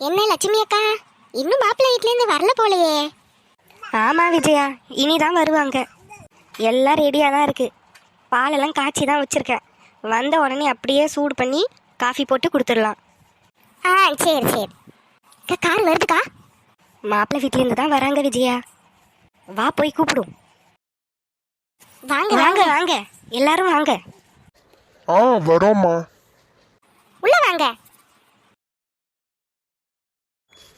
என்ன லட்சுமி அக்கா? இன்னும் மாப்பிள்ளை வீட்லேருந்து வரல போலையே. ஆமாம் விஜயா. இனிதான் வருவாங்க. எல்லாம் ரெடியாக தான் இருக்குது பாலெல்லாம் காய்ச்சி தான் வச்சுருக்கேன். வந்த உடனே அப்படியே சூடு பண்ணி காஃபி போட்டு கொடுத்துடலாம். ஆ சரி சரி. அக்கா கார் வருதுக்கா? மாப்பிள்ளை வீட்லேருந்து தான் வராங்க விஜயா. வா போய் கூப்பிடும். வாங்க வாங்க வாங்க. வாங்க. எல்லாரும் வாங்க. ஆ வரோம்மா. உள்ள வாங்க.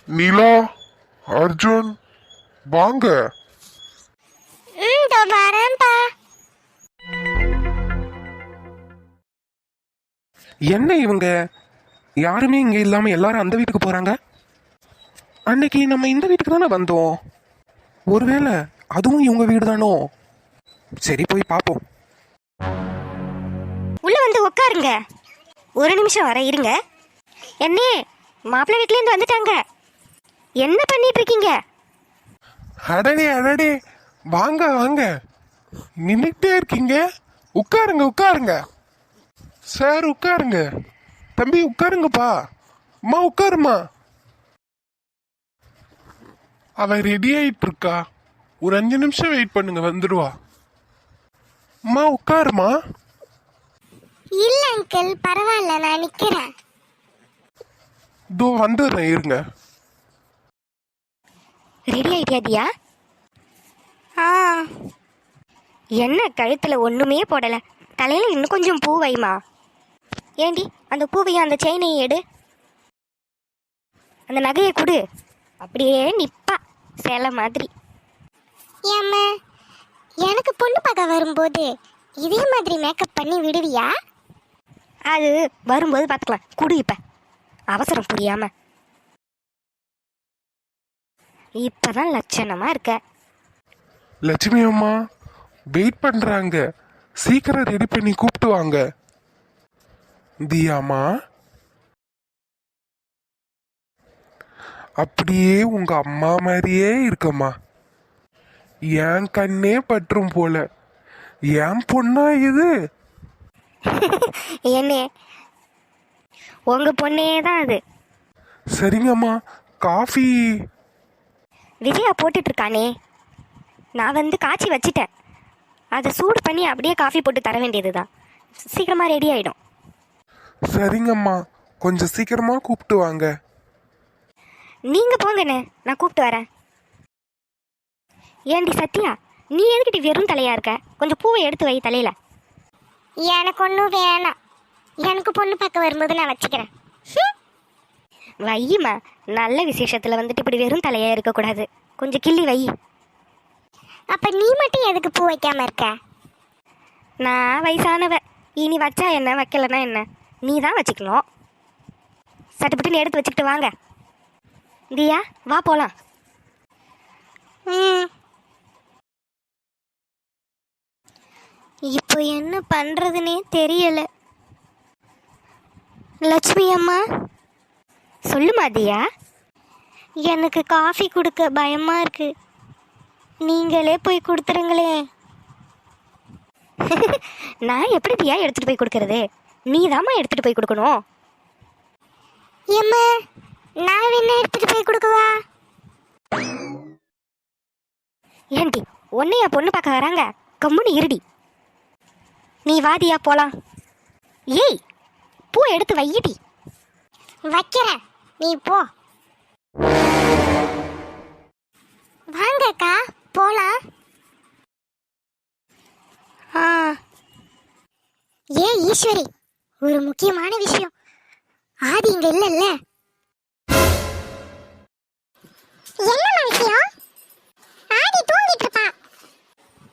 நிலா அர்ஜுன் வாங்க. என்ன இவங்க? யாருமே இங்க இல்லாம எல்லாரும் அந்த வீட்டுக்கு போறாங்க? அன்னைக்கு நம்ம இந்த வீட்டுக்கு தானே வந்தோம். ஒருவேளை அதுவும் இவங்க வீடு தானோ சரி போய் பார்ப்போம் உள்ள வந்து உட்காருங்க ஒரு நிமிஷம் வர இருங்க. என்னே மாப்பிள்ளை வீட்லேருந்து வந்துட்டாங்க. என்ன பண்ணிட்டு இருக்கீங்க அடடே அடடே. வாங்க வாங்க. நின்றுட்டே இருக்கீங்க. உட்காருங்க உட்காருங்க. சார் உட்காருங்க. தம்பி உட்காருங்கப்பா. அம்மா உட்காருமா அவ ரெடி ஆயிட்டு இருக்கா ஒரு அஞ்சு நிமிஷம் வெயிட் பண்ணுங்க வந்துடுவா அம்மா உட்காருமா இல்ல அங்கிள் பரவாயில்ல நான் நிக்கிறேன். இதோ வந்துடுறேன் இருங்க. ரெடி ஆயிட்டியா தியா? ஆ. என்ன கழுத்தில் ஒன்றுமே போடலை. தலையில் இன்னும் கொஞ்சம் பூ வைமா. ஏண்டி அந்த பூவையும் அந்த செயினையும் எடு. அந்த நகையை கொடு. அப்படியே நிப்பா. சேலை மாதிரி. ஏம்மா எனக்கு பொண்ணு பார்க்க வரும்போது இதே மாதிரி மேக்கப் பண்ணி விடுவியா? அது வரும்போது பார்த்துக்கலாம். குடு இப்ப. அவசரம் புரியாம. இப்பதான் லட்சணமா இருக்க. லட்சுமி அம்மா வெயிட் பண்றாங்க. சீக்கிரம் ரெடி பண்ணி கூப்பிட்டு வாங்க. தியாமா அப்படியே உங்க அம்மா மாதிரியே இருக்கம்மா. என் கண்ணே பற்றும் போல. என் பொண்ணா இது? என்னே? உங்க பொண்ணே தான் அது. சரிங்கம்மா காஃபி. விஜயா போட்டுட்டு இருக்கானே நான் வந்து காய்ச்சி வச்சிட்டேன். அதை சூடு பண்ணி அப்படியே காஃபி போட்டு தர வேண்டியதுதான். சீக்கிரமா ரெடி ஆயிடும். சரிங்கம்மா. கொஞ்சம் சீக்கிரமா கூப்பிட்டு வாங்க. நீங்க போங்கண்ணே நான் கூப்பிட்டு வரேன். ஏண்டி சத்யா நீ எதுக்கிட்ட வெறும் தலையா இருக்க? கொஞ்சம் பூவை எடுத்து வை தலையில. எனக்கு ஒன்றும் வேணாம். எனக்கு பொண்ணு பார்க்க வரும்போது நான் வச்சுக்கிறேன். ஹம். வையுமா நல்ல விசேஷத்துல வந்துட்டு இப்படி வெறும் தலையா இருக்கக்கூடாது. கொஞ்சம் கிள்ளி வை அப்ப நீ மட்டும் எதுக்கு பூ வைக்காம இருக்க? நான் வயசானவ. இனி வச்சா என்ன வைக்கலன்னா என்ன? நீ தான் வச்சுக்கணும். சட்டுப்பட்டுன்னு எடுத்து வச்சுக்கிட்டு வாங்க. தியா வா போலாம். ம். இப்போ என்ன பண்றதுனே தெரியல. லட்சுமி அம்மா சொல்லுமா தியா? எனக்கு காஃபி கொடுக்க பயமா இருக்கு. நீங்களே போய் கொடுத்துருங்களே. நான் எப்படி தியா எடுத்துட்டு போய் கொடுக்கறது? நீ தாம்மா எடுத்துட்டு போய் கொடுக்கணும். ஏம்மா நான் என்ன எடுத்துட்டு போய் கொடுக்கவா? ஏன்டி உன்னையா பொண்ணு பார்க்க வராங்க. கம்முன்னு இருடி. நீ வாதியா போலாம். ஏய் பூ எடுத்து வையிடி. வைக்கிறேன். நீ போ. வாங்கக்கா போலாம். ஆ. ஏ ஈஸ்வரி ஒரு முக்கியமான விஷயம். ஆதி இங்க இல்லல்ல. என்ன விஷயம்? ஆதி தூங்கிட்டு இருப்பா.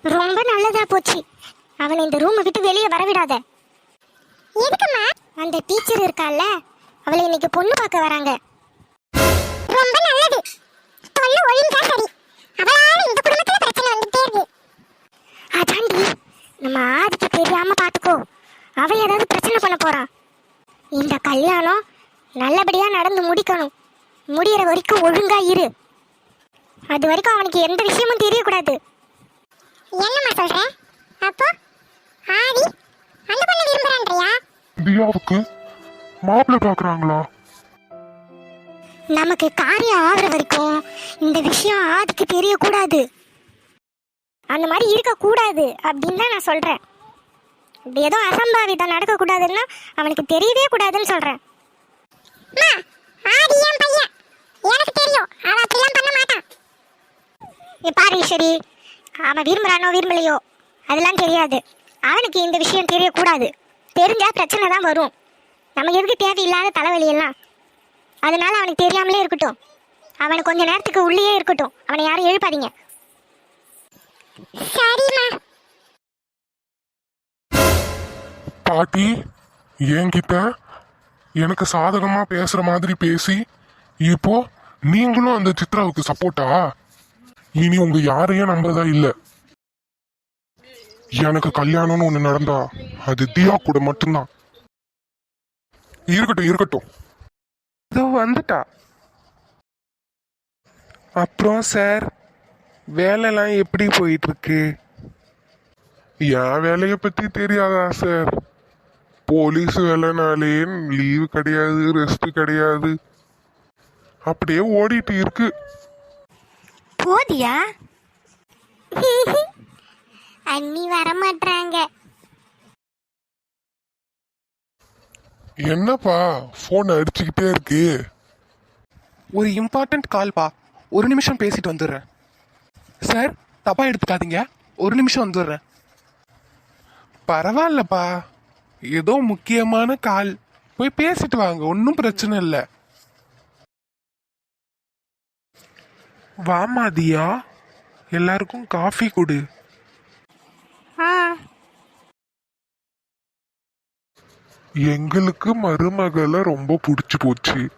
ரொம்ப நல்லதா போச்சு. அவனை இந்த ரூமை விட்டு வெளியே வரவிடாத. எதுக்குமா அந்த டீச்சர் இருக்கால்ல அவளை இன்னைக்கு பொண்ணு பார்க்க வராங்க. ரொம்ப நல்லது. பொண்ணு ஒழுங்கா சரி. அவளால இந்த குடும்பத்துல பிரச்சனை வந்துட்டே இருக்கு. அதாண்டி நம்ம ஆதிக்கு தெரியாம பாத்துக்கோ. அவ ஏதாவது பிரச்சனை பண்ண போறா. இந்த கல்யாணம் நல்லபடியா நடந்து முடிக்கணும். முடியற வரைக்கும் ஒழுங்கா இரு. அது வரைக்கும் அவனுக்கு எந்த விஷயமும் தெரியக்கூடாது. என்னம்மா சொல்ற? அப்போ ஆதி அந்த பொண்ணு விரும்புறான்றியா? தியாவுக்கு மாப்பிள்ளை பார்க்குறாங்களா நமக்கு காரியம் ஆகுற வரைக்கும் இந்த விஷயம் ஆதிக்கு தெரியக்கூடாது. அந்த மாதிரி இருக்கக்கூடாது அப்படின்னு தான் நான் சொல்கிறேன் இப்படி ஏதோ அசம்பாவிதம் நடக்கக்கூடாதுன்னா அவனுக்கு தெரியவே கூடாதுன்னு சொல்கிறேன் எனக்கு தெரியும் அவன் அப்படிலாம் பண்ண மாட்டான். நீ பாரு ஈஸ்வரி அவன் விரும்புறானோ விரும்பலையோ அதெல்லாம் தெரியாது. அவனுக்கு இந்த விஷயம் தெரியக்கூடாது. தெரிஞ்சா பிரச்சனை தான் வரும். நமக்கு எதுக்கு தேவையில்லாத தலைவலி எல்லாம் அதனால அவனுக்கு தெரியாமலே இருக்கட்டும். அவனை கொஞ்ச நேரத்துக்கு உள்ளேயே இருக்கட்டும். அவனை யாரும் எழுப்பாதீங்க. சரிம்மா. பாட்டி என்கிட்ட எனக்கு சாதகமா பேசுற மாதிரி பேசி இப்போ நீங்களும் அந்த சித்ராவுக்கு சப்போர்ட்டா இனி உங்க யாரையும் நம்புறதா இல்ல. எனக்கு கல்யாணம்னு ஒண்ணு நடந்தா அது தியா கூட மட்டும்தான். இருக்கட்டும் இருக்கட்டும். இதோ வந்துட்டா. அப்புறம் சார் வேலைலாம் எப்படி போயிட்டு இருக்கு என் வேலையை பத்தி தெரியாதா சார்? போலீஸ் வேலைனாலே லீவு கிடையாது ரெஸ்ட் கிடையாது. அப்படியே ஓடிட்டு இருக்கு. போதியா? அண்ணி வர என்னப்பா? ஃபோன் அடிச்சுக்கிட்டே இருக்கு. ஒரு இம்பார்ட்டன்ட் கால்ப்பா ஒரு நிமிஷம் பேசிட்டு வந்துடுறேன். சார் தப்பா எடுத்துக்காதீங்க. ஒரு நிமிஷம் வந்துடுறேன். பரவாயில்லப்பா. ஏதோ முக்கியமான கால் போய் பேசிட்டு வாங்க. ஒன்றும் பிரச்சனை இல்லை. வாமாதியா எல்லாருக்கும் காஃபி கொடு ஆ எங்களுக்கு மருமகளை ரொம்ப பிடிச்சு போச்சு.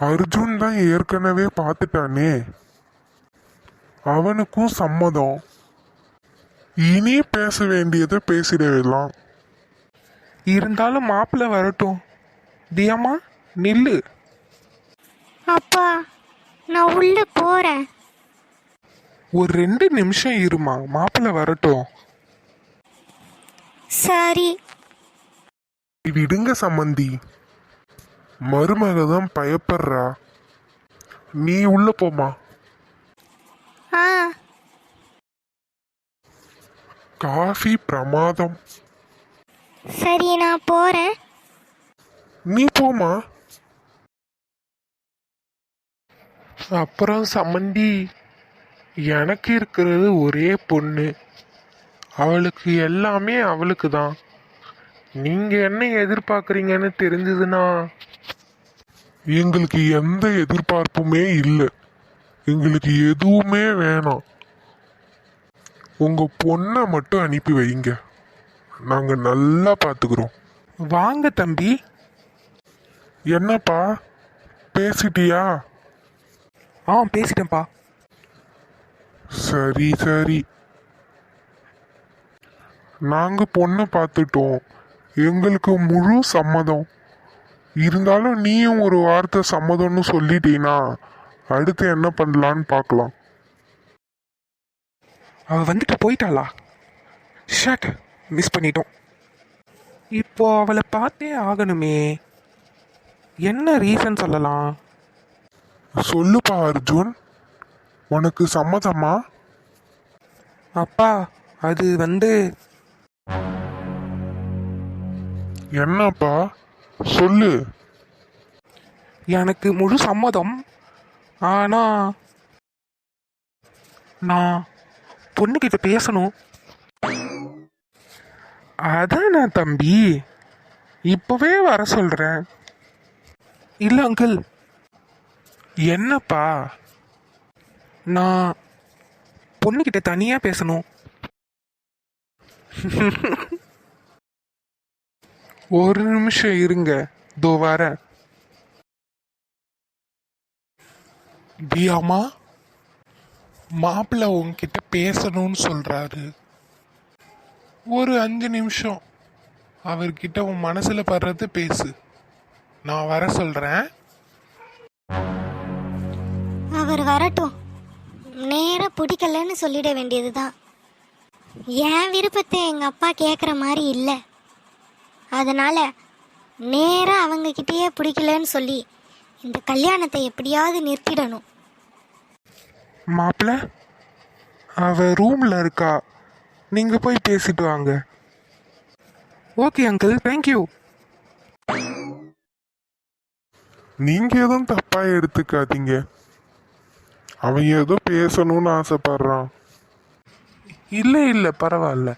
அர்ஜுன் தான் ஏற்கனவே பார்த்துட்டானே. அவனுக்கும் சம்மதம். இனி பேச வேண்டியதை பேசிடலாம் இருந்தாலும் மாப்பிள்ளை வரட்டும். தியாமா நில்லு. அப்பா நான் உள்ள போறேன். ஒரு ரெண்டு நிமிஷம் இருமா மாப்பிள்ளை வரட்டும். சரி. விடுங்க சம்மந்தி. மருமக தான் பயப்படுறா. நீ உள்ள போமா ஆ. காஃபி பிரமாதம். சரி நான் போறேன். நீ போமா அப்புறம் சம்மந்தி எனக்கு இருக்கிறது ஒரே பொண்ணு. அவளுக்கு எல்லாமே அவளுக்கு தான் நீங்க என்ன எதிர்பார்க்குறீங்கன்னு தெரிஞ்சதுன்னா? எங்களுக்கு எந்த எதிர்பார்ப்புமே இல்லை. எங்களுக்கு எதுவுமே வேணாம். உங்க பொண்ணை மட்டும் அனுப்பி வைங்க. நாங்க நல்லா பாத்துக்கிறோம். வாங்க தம்பி. என்னப்பா? பேசிட்டியா? ஆ பேசிட்டேன்ப்பா. சரி சரி. நாங்க பொண்ணை பார்த்துட்டோம் எங்களுக்கு முழு சம்மதம். இருந்தாலும் நீயும் ஒரு வார்த்தை சம்மதம்னு சொல்லிட்டீனா அடுத்து என்ன பண்ணலான்னு பார்க்கலாம். அவ வந்துட்டு போயிட்டாளா? ஷட் மிஸ் பண்ணிட்டோம். இப்போ அவளை பார்த்தே ஆகணுமே. என்ன ரீசன் சொல்லலாம்? சொல்லுப்பா அர்ஜுன். உனக்கு சம்மதமா? அப்பா அது வந்து என்னப்பா? சொல்லு. எனக்கு முழு சம்மதம். ஆனா நான் பொண்ணுக்கிட்ட பேசணும். அதான் நான் தம்பி? இப்பவே வர சொல்றேன். இல்ல அங்கிள். என்னப்பா? நான் பொண்ணுகிட்ட தனியா பேசணும். ஒரு நிமிஷம் இருங்க. தோ வரேன் தியாமா மாப்பிள்ளை உங்ககிட்ட பேசணும்னு சொல்றாரு. ஒரு அஞ்சு நிமிஷம். அவர்கிட்ட உன் மனசுல படுறது பேசு. நான் வர சொல்றேன். அவர் வரட்டும். நேராக பிடிக்கலன்னு சொல்லிட வேண்டியதுதான். என் விருப்பத்தை எங்கள் அப்பா கேட்குற மாதிரி இல்லை. அதனால் நேராக அவங்கக்கிட்டேயே பிடிக்கலன்னு சொல்லி இந்த கல்யாணத்தை எப்படியாவது நிறுத்திடணும். மாப்பிள்ள அவ ரூம்ல இருக்கா? நீங்க போய் பேசிட்டு வாங்க. ஓகே அங்கிள் தேங்க்யூ நீங்க எதுவும் தப்பா எடுத்துக்காதீங்க. அவன் ஏதோ பேசணும்னு ஆசைப்படுறான். இல்லை இல்லை பரவாயில்ல.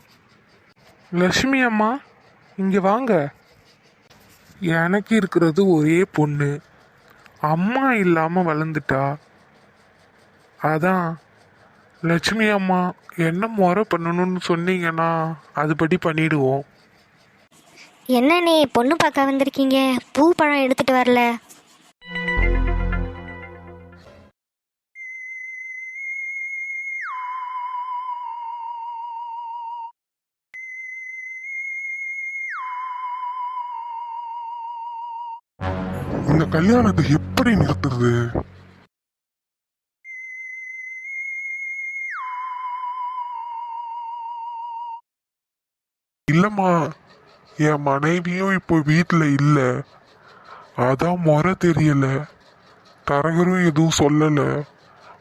லக்ஷ்மி அம்மா? இங்கே வாங்க. எனக்கு இருக்கிறது ஒரே பொண்ணு. அம்மா இல்லாமல் வளர்ந்துட்டா. அதான். லட்சுமி அம்மா என்ன முறை பண்ணணும்னு சொன்னீங்கன்னா அதுபடி பண்ணிடுவோம். என்னண்ணே பொண்ணு பார்க்க வந்திருக்கீங்க. பூ பழம் எடுத்துட்டு வரல. கல்யாணத்தை எப்படி நிறுத்துறது? இல்லம்மா என் மனைவியும் இப்போ வீட்டில் இல்லை. அதான் முறை தெரியல. தரகரும் எதுவும் சொல்லலை.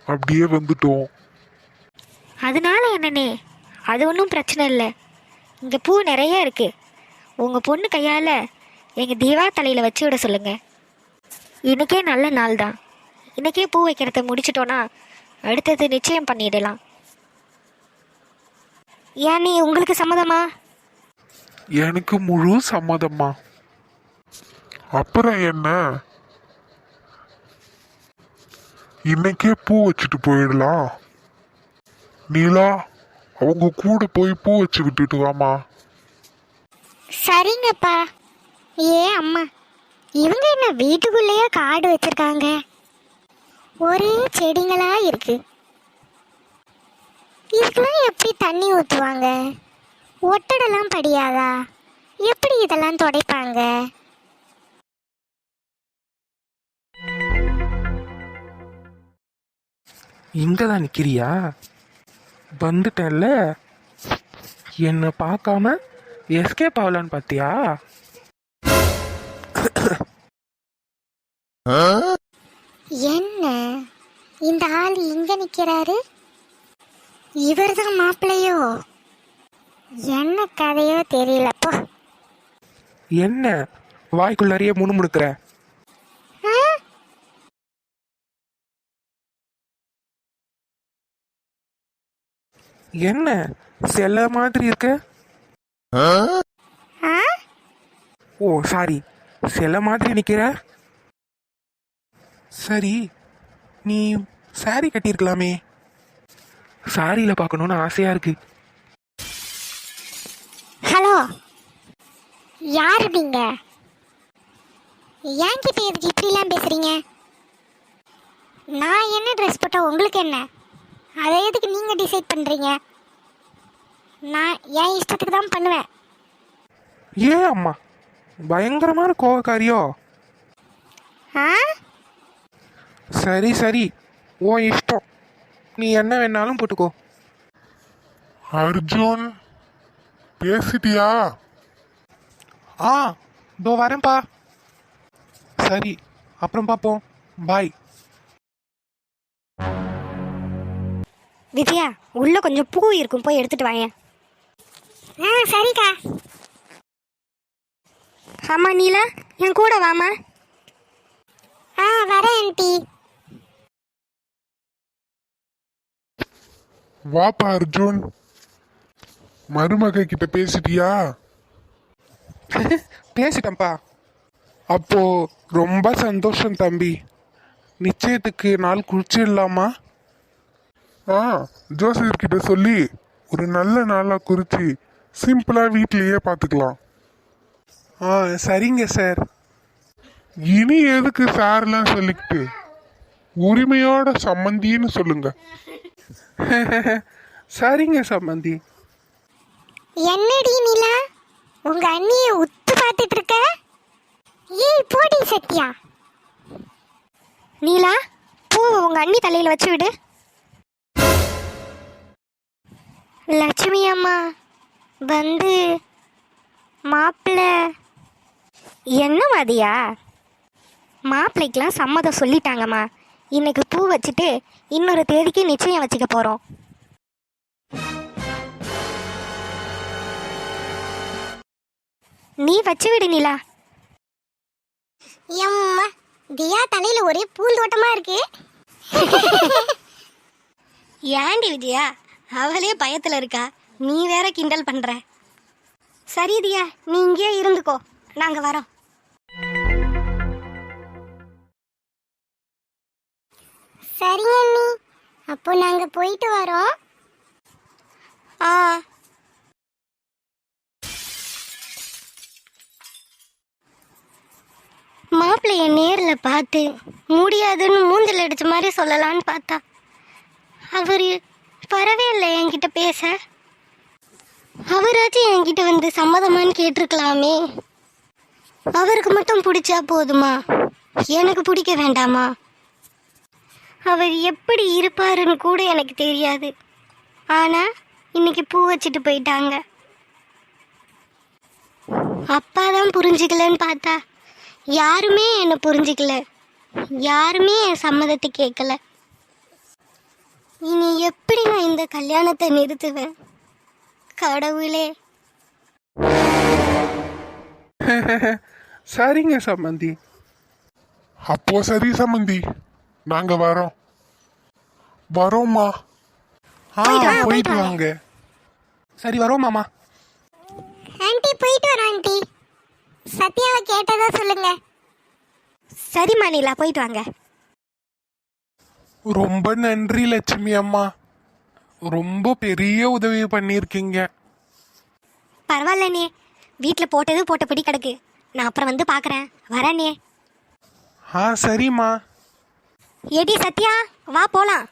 அப்படியே வந்துட்டோம். அதனால என்னண்ணே? அது ஒன்றும் பிரச்சனை இல்லை. இங்கே பூ நிறைய இருக்கு. உங்கள் பொண்ணு கையால் எங்கள் தீவா தலையில் வச்சு விட சொல்லுங்கள் இன்னைக்கே நல்ல நாள் தான் இன்னைக்கே பூ வைக்கிறத முடிச்சிட்டோன்னா அடுத்தது நிச்சயம் பண்ணிடலாம். ஏன் நீ உங்களுக்கு சம்மதமா? எனக்கு முழு சம்மதம்மா. அப்புறம் என்ன? இன்னைக்கே பூ வச்சுட்டு போயிடலாம். நீலா அவங்க கூட போய் பூ வச்சு விட்டுட்டு வாமா சரிங்கப்பா. ஏ அம்மா. இவங்க என்ன வீட்டுக்குள்ளேயே காடு வச்சிருக்காங்க? ஒரே செடிங்களா இருக்கு. இதுக்கெல்லாம் எப்படி தண்ணி ஊற்றுவாங்க ஒட்டடெல்லாம் படியாதா? எப்படி இதெல்லாம் துடைப்பாங்க? இங்கே தான் நிற்கிறியா வந்துட்டேன்ல. என்னை பார்க்காம எஸ்கேப் ஆகலான்னு பார்த்தியா? என்ன? இந்த ஆள் இங்க நிக்கிறாரு? இவர்தான் மாப்பிள்ளையோ? என்ன கதையோ தெரியலப்போ என்ன? வாய்க்குள்ளாரியே முணுமுணுக்கிற? என்ன? செல்ல மாதிரி இருக்க? ஆ? ஓ சாரி சில மாதிரி நிக்கிற? சரி நீ சாரி கட்டியிருக்கலாமே. சாரியில பார்க்கணும்னு ஆசையா இருக்கு. ஹலோ யார் நீங்க? என்கிட்ட எதுக்கு இப்படிலாம் பேசுறீங்க? நான் என்ன ட்ரெஸ் போட்டா உங்களுக்கு என்ன? அதை எதுக்கு நீங்க டிசைட் பண்றீங்க? நான் என் இஷ்டத்துக்கு தான் பண்ணுவேன். ஏன் அம்மா? பயங்கரமான கோவக்காரியோ? ஆ? சரி சரி. உன் இஷ்டம். நீ என்ன வேணாலும் போட்டுக்கோ. அர்ஜுன் பேசிட்டியா? ஆ இதோ வரேன்ப்பா. சரி அப்புறம் பார்ப்போம் பாய். விஜயா உள்ள கொஞ்சம் பூ இருக்கும். போய் எடுத்துட்டு வாங்க ஆ சரிக்கா. ஆமா நீலா என் கூட வாமா ஆ வரேன் ஆண்டி. வாப்பா அர்ஜுன். மருமக கிட்ட பேசிட்டியா? பேசிட்டேன்ப்பா. அப்போ ரொம்ப சந்தோஷம் தம்பி. நிச்சயத்துக்கு நாள் குறிச்சிடலாமா ஆ ஜோசியர் கிட்ட சொல்லி ஒரு நல்ல நாளா குறிச்சு சிம்பிளா வீட்லயே பாத்துக்கலாம். ஆ சரிங்க சார். இனி எதுக்கு சார்லாம் சொல்லிக்கிட்டு? உரிமையோட சம்மந்தின்னு சொல்லுங்க. சரிங்க சம்மந்தி என்னடி நிலா? உங்க அண்ணிய உத்து பார்த்துட்டு இருக்க? ஏய் போடி சத்யா. நீலா பூ உங்க அண்ணி தலையில வச்சு விடு. லட்சுமி அம்மா வந்து மாப்பிள்ள என்ன மாதியா மாப்பிள்ளைக்கெலாம் சம்மதம் சொல்லிட்டாங்கம்மா. இன்னைக்கு பூ வச்சுட்டு இன்னொரு தேதிக்கு நிச்சயம் வச்சுக்க போகிறோம் நீ வச்சு விடு நிலா. எம்மா தியா தலையில ஒரே பூந்தோட்டமா இருக்கு. ஏண்டி விஜயா அவளே பயத்துல இருக்கா? நீ வேற கிண்டல் பண்ற. சரி தியா நீ இங்கேயே இருந்துக்கோ. நாங்க வரோம். சரிங்க அண்ணி அப்போ நாங்க போயிட்டு வரோம். ஆ. மாப்பிள்ளைய நேரில் பார்த்து முடியாதுன்னு மூஞ்சில் அடிச்ச மாதிரி சொல்லலான்னு பார்த்தா அவர் வரவே இல்லை என்கிட்ட பேச. அவராச்சும் என்கிட்ட வந்து சம்மதமான்னு கேட்டிருக்கலாமே. அவருக்கு மட்டும் பிடிச்சா போதுமா? எனக்கு பிடிக்க வேண்டாமா? அவர் எப்படி இருப்பாருன்னு கூட எனக்கு தெரியாது. ஆனால் இன்னைக்கு பூ வச்சுட்டு போயிட்டாங்க. அப்பா தான் புரிஞ்சுக்கலன்னு பார்த்தா யாருமே என்னை புரிஞ்சுக்கல. யாருமே என் சம்மதத்தை கேட்கல. இனி எப்படி நான் இந்த கல்யாணத்தை நிறுத்துவேன்? கடவுளே. சரிங்க சம்மந்தி அப்போ சரி சம்மந்தி நாங்க வரோம். வரோம்மா. ஆ போயிட்டு வாங்க. சரி வரோம் மாமா. ஆண்டி போயிட்டு வரோம் ஆண்டி. சத்யாவை கேட்டதா சொல்லுங்க. சரிம்மா நிலா போயிட்டு வாங்க. ரொம்ப நன்றி லட்சுமி அம்மா. ரொம்ப பெரிய உதவி பண்ணியிருக்கீங்க. பரவாயில்லண்ணே வீட்டில் போட்டது போட்டபடி கிடக்கு. நான் அப்புறம் வந்து பார்க்குறேன் வரேண்ணே ஆ சரிம்மா. ஏடி சத்யா வா போலாம்.